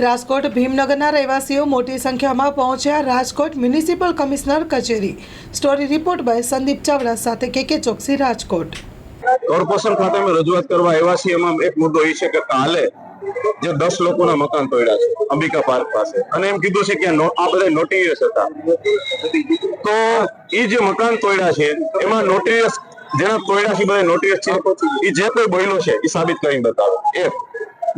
રાજકોટ ભીમનગરના રહેવાસીઓ મોટી સંખ્યામાં પહોંચ્યા રાજકોટ મ્યુનિસિપલ કમિશનર કચેરી. Story report by Sandeep Chavda સાથે કેકે ચોકસી રાજકોટ. કોર્પોરેશન ખાતે અમે રજૂઆત કરવા આવ્યા છીએ. એમાં એક મુદ્દો એ છે કે કાલે જે દસ લોકોના મકાન તોડ્યા છે, અંબિકા પાર્ક પાસે. અને એમ કીધું છે કે આ બધા નોટિરિયસ હતા. તો એ જે મકાન તોડ્યા છે, એમાં નોટિરિયસ જેના તોડ્યા છે બધા નોટિરિયસ છે. એ જે કોઈ બોલ્યો છે એ સાબિત કરીને બતાવો. એક.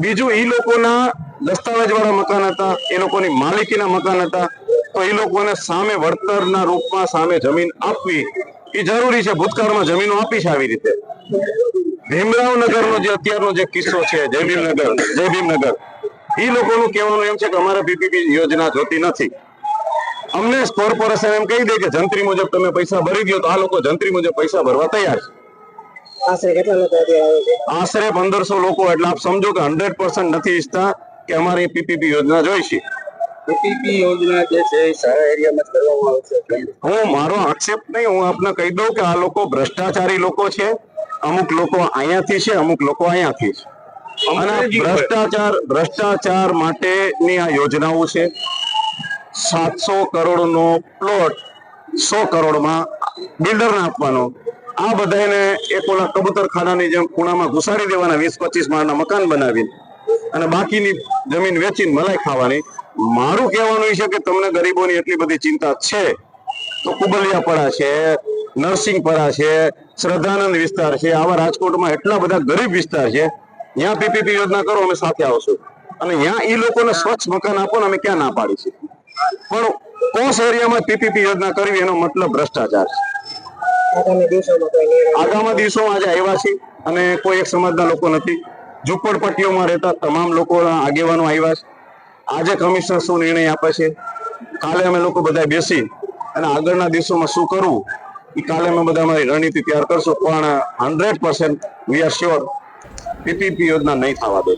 બીજું એ લોકોના દસ્તાવેજ વાળા મકાન હતા, એ લોકોની માલિકીના મકાન હતા. તો એ લોકોને સામે વળતરના રૂપમાં સામે જમીન આપવી એ જરૂરી છે ભૂતકાળમાં જમીનો આપી છે આવી રીતે. ભીમરાવનગરનો જે અત્યારનો જે કિસ્સો છે, જય ભીમનગર જય ભીમનગર. એ લોકોનું કહેવાનું એમ છે કે અમારે પીપીપી યોજના જોતી નથી. અમને કોર્પોરેશન એમ કહી દે કે જંત્રી મુજબ તમે પૈસા ભરી દો તો આ લોકો જંત્રી મુજબ પૈસા ભરવા તૈયાર છે. આશરે કેટલા લોકો અત્યારે આવે છે? આશરે પંદરસો લોકો એટલે આપ સમજો કે હંડ્રેડ પર્સન્ટ નથી ઈચ્છતા કે અમારે પીપીપી યોજના જોઈશે. પીપીપી યોજના જે છે સારા એરિયામાં કરવામાં આવશે હું મારો આક્ષેપ નહીં હું આપને કહી દઉં કે આ લોકો ભ્રષ્ટાચારી લોકો છે અમુક લોકો અહીંયાથી છે અમુક લોકો અહીંયાથી છે. અને ભ્રષ્ટાચાર ભ્રષ્ટાચાર માટેની આ યોજનાઓ છે સાતસો કરોડનો પ્લોટ સો કરોડમાં બિલ્ડરને આપવાનો. આ બધાને એક ઓલા કબૂતરખાનાની જેમ ખૂણામાં ઘુસાડી દેવાના વીસ પચીસ માળના મકાન બનાવીને અને બાકીની જમીન વેચીને મલાઈ ખાવાની. મારું કહેવાનું છે કે તમને ગરીબોની એટલી બધી ચિંતા છે. તો કુબલિયાપડા છે, નરસિંહપરા છે, શ્રદ્ધાનંદ વિસ્તાર છે, આવા રાજકોટમાં એટલા બધા ગરીબ વિસ્તાર છે. ત્યાં પીપીપી યોજના કરો, અમે સાથે આવશું. અને ત્યાં એ લોકોને સ્વચ્છ મકાન આપો ને અમે ક્યાં ના પાડી છે પણ કોસ એરિયામાં પીપીપી યોજના કરવી એનો મતલબ ભ્રષ્ટાચાર છે. આગામી દિવસોમાં આવ્યા અને કોઈ એક સમાજના લોકો નથી. ઝૂંપડપટ્ટીઓમાં રહેતા તમામ લોકોના આગેવાનો આવ્યા છે. આજે કમિશનર શું નિર્ણય આપે છે? કાલે અમે લોકો બધા બેસી અને આગળના દિવસોમાં શું કરવું? એ કાલે અમે બધા અમારી રણનીતિ તૈયાર કરશું, પણ hundred percent we are sure PPP યોજના નહીં થવા દે.